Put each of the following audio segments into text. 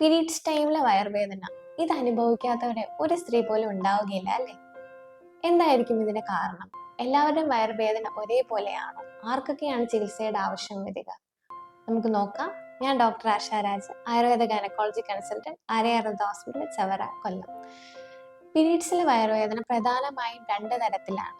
Periods ടൈമിലെ വയർവേദന ഇത് അനുഭവിക്കാത്തവരെ ഒരു സ്ത്രീ പോലും ഉണ്ടാവുകയില്ല അല്ലേ? എന്തായിരിക്കും ഇതിന്റെ കാരണം? എല്ലാവരുടെയും വയർവേദന ഒരേപോലെയാണോ? ആർക്കൊക്കെയാണ് ചികിത്സയുടെ ആവശ്യം വരിക? നമുക്ക് നോക്കാം. ഞാൻ doctor Asharaj Ayurveda gynaecology consultant Aryardha hospital Chavara Kollam. പീരീഡ്സിലെ വയറുവേദന പ്രധാനമായും രണ്ട് തരത്തിലാണ്.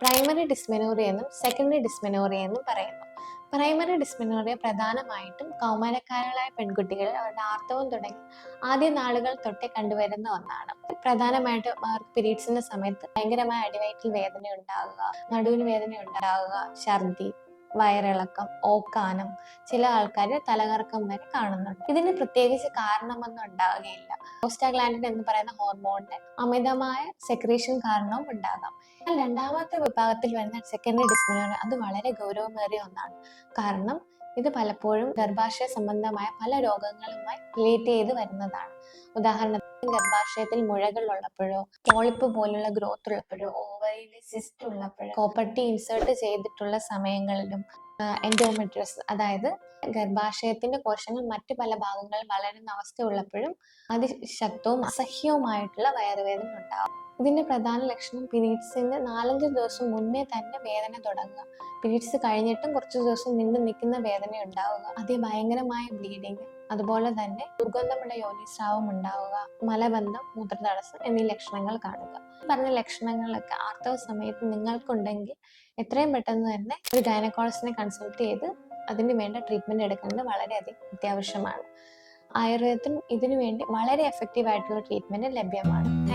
പ്രൈമറി ഡിസ്മെനോറിയ എന്നും സെക്കൻഡറി ഡിസ്മെനോറിയ എന്നും പറയുന്നു. പ്രൈമറി ഡിസ്മിനോറിയ പ്രധാനമായിട്ടും കൗമാരക്കാരായ പെൺകുട്ടികൾ അവരുടെ ആർത്തവം തുടങ്ങി ആദ്യ നാളുകൾ തൊട്ടേ കണ്ടുവരുന്ന ഒന്നാണ്. പ്രധാനമായിട്ടും അവർക്ക് പീരീഡ്സിന്റെ സമയത്ത് ഭയങ്കരമായ അടിവയറ്റിൽ വേദന ഉണ്ടാകുക നടുവിന് വേദന ഉണ്ടാകുക ഛർദി വയറിളക്കം ഓക്കാനം ചില ആൾക്കാർ തലകറക്കം വരെ കാണുന്നുണ്ട്. ഇതിന് പ്രത്യേകിച്ച് കാരണമൊന്നും ഉണ്ടാവുകയില്ല. പ്രോസ്റ്റാഗ്ലാൻഡിൻ എന്ന് പറയുന്ന ഹോർമോണിന്റെ അമിതമായ സെക്രീഷൻ കാരണവും ഉണ്ടാകാം. എന്നാൽ രണ്ടാമത്തെ വിഭാഗത്തിൽ വരുന്ന സെക്കൻഡറി ഡിസ്മിനോറി അത് വളരെ ഗൗരവമേറിയ ഒന്നാണ്. കാരണം ഇത് പലപ്പോഴും ഗർഭാശയ സംബന്ധമായ പല രോഗങ്ങളുമായി റിലേറ്റ് ചെയ്ത് വരുന്നതാണ്. ഉദാഹരണത്തിന് ഗർഭാശയത്തിൽ മുഴകൾ ഉള്ളപ്പോഴോ പോളിപ്പ് പോലുള്ള ഗ്രോത്ത് ഉള്ളപ്പോഴോ ഓവറിയിൽ സിസ്റ്റ് ഉള്ളപ്പോൾ കോപ്പർട്ടി ഇൻസേർട്ട് ചെയ്തിട്ടുള്ള സമയങ്ങളിലും എൻഡോമെട്രിയസ് അതായത് ഗർഭാശയത്തിന്റെ കോശങ്ങൾ മറ്റ് പല ഭാഗങ്ങൾ വളരുന്ന അവസ്ഥ ഉള്ളപ്പോഴും അതിശക്തവും അസഹ്യവുമായിട്ടുള്ള വയറുവേദന ഉണ്ടാവും. ഇതിന്റെ പ്രധാന ലക്ഷണം പീരീഡ്സിന് നാലഞ്ച് ദിവസം മുന്നേ തന്നെ വേദന തുടങ്ങുക. പീരീഡ്സ് കഴിഞ്ഞിട്ടും കുറച്ച് ദിവസം നിന്ന് നിൽക്കുന്ന വേദന ഉണ്ടാവുക അതിഭയങ്കരമായ ബ്ലീഡിങ്. അതുപോലെ തന്നെ ദുർഗന്ധമുള്ള യോനിസ്രാവം ഉണ്ടാവുക മലബന്ധം മൂത്രതടസ്സം എന്നീ ലക്ഷണങ്ങൾ കാണുക. പറഞ്ഞ ലക്ഷണങ്ങളൊക്കെ ആർത്തവ സമയത്ത് നിങ്ങൾക്കുണ്ടെങ്കിൽ എത്രയും പെട്ടെന്ന് തന്നെ ഒരു ഗൈനക്കോളജിസ്റ്റിനെ കൺസൾട്ട് ചെയ്ത് അതിന് വേണ്ട ട്രീറ്റ്മെന്റ് എടുക്കേണ്ടത് വളരെയധികം അത്യാവശ്യമാണ്. ആയുർവേദത്തിൽ ഇതിനു വേണ്ടി വളരെ എഫക്റ്റീവ് ആയിട്ടുള്ള ട്രീറ്റ്മെന്റ് ലഭ്യമാണ്.